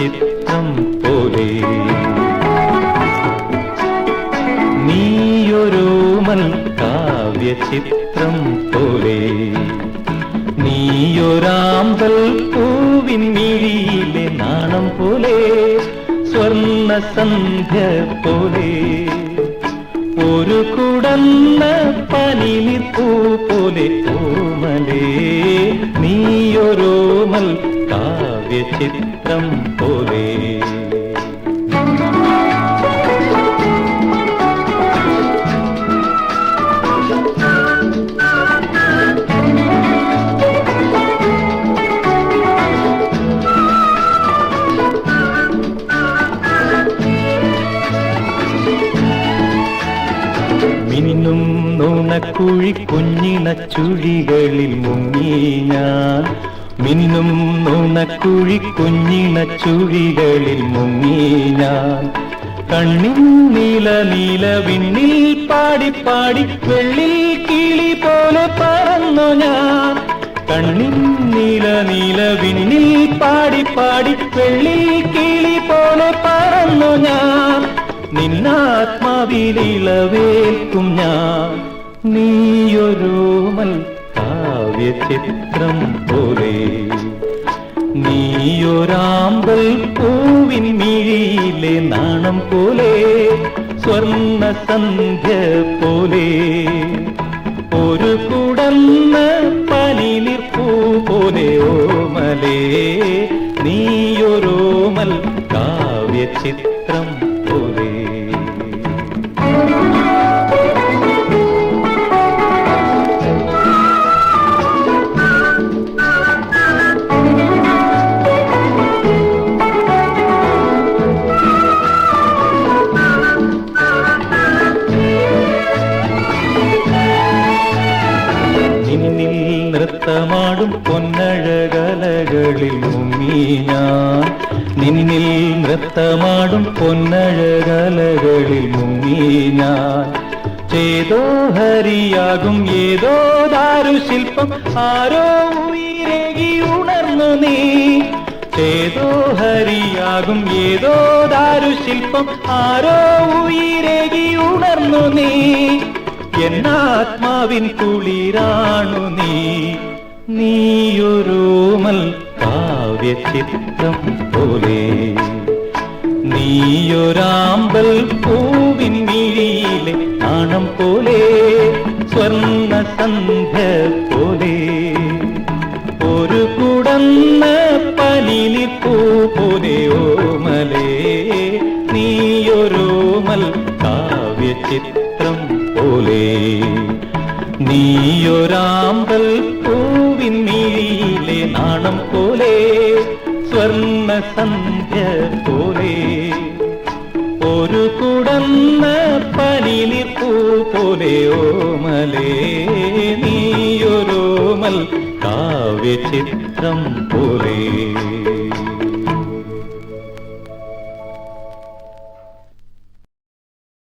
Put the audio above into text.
ചിത്രം പോലെ. നീയൊരു മൽ കാവ്യ ചിത്രം പോലെ. നീയൊരാമ്പൽ പൂവിൻ മിഴിയിലെ നാണം പോലെ. സ്വർണ സന്ധ്യ പോലെ. ഒരു കുടന്ന പനിലിപ്പൂ പോലെ ഓമലേ. നീയൊരോമൽ കാവ്യ ചിത്രം കാവ്യചിത്രം പോലെ. മിന്നും നുണക്കുഴി കുഞ്ഞിണ ചുഴികളിൽ മുങ്ങി ഞാൻ മിന്നും നുണക്കുഴി കുഞ്ഞിണ ചുഴികളിൽ മുങ്ങി ഞാൻ കണ്ണിൻ നീല നീല വിണ്ണിൽ പാടിപ്പാടി പാടി വെള്ളിൽ കിളി പോലെ പറന്നു ഞാൻ. കണ്ണിൻ നീല നീല വിണ്ണിൽ പാടിപ്പാടി പാടി വെള്ളിൽ കിളി പോലെ പറന്നു ഞാൻ. നിന്നാത്മാവിലിളവേൽക്കും ഞാൻ. നീയൊരു നീയൊരോമൽ കാവ്യചിത്രം പോലെ. നീയൊരാമ്പൽ പൂവിൻ മിഴിയിലെ നാണം പോലെ സ്വർണ സന്ധ്യ പോലെ. ഒരു കുടന്ന പൂ പോലെ ഓമലേ നീയൊരോമൽ കാവ്യചിത്രം നൃത്തമാടും പൊന്നഴകലകളിൽ മുങ്ങി നിന്നിൽ നൃത്തമാടും പൊന്നഴകലകളിൽ മുങ്ങി ഞാൻ ചേതോ ഹരിയാകും ഏതോ ദാരുശില്പം ആരോ ഉയരകി ഉണർന്നു നീ. ചേതോ ഹരിയാകും ഏതോ ദാരുശില്പം ആരോ ഉയരകി ഉണർന്നു നീ. എന്നാത്മാവിൻ കുളിരാണു നീ. നീയൊരോമൽ കാവ്യചിത്രം പോലെ. നീയൊരാമ്പൽ പൂവിൻ മിഴിയിലെ നാണം പോലെ സ്വർണ സന്ധ്യ പോലെ. ഒരു കുടന്ന പനിലി പൂ പോലെ ഓമലേ നീയൊരോമൽ കാവ്യചിത്രം പോലെ. നീയൊരാമ്പൽ പൂവിൻ നീലെ നാണം പോലെ സ്വർണ സന്ധ്യ പോലെ. ഒരു കുടന്ന പൂ പോലെ ഓമലേ നീയൊരോമൽ കാവ്യചിത്രം പോലെ.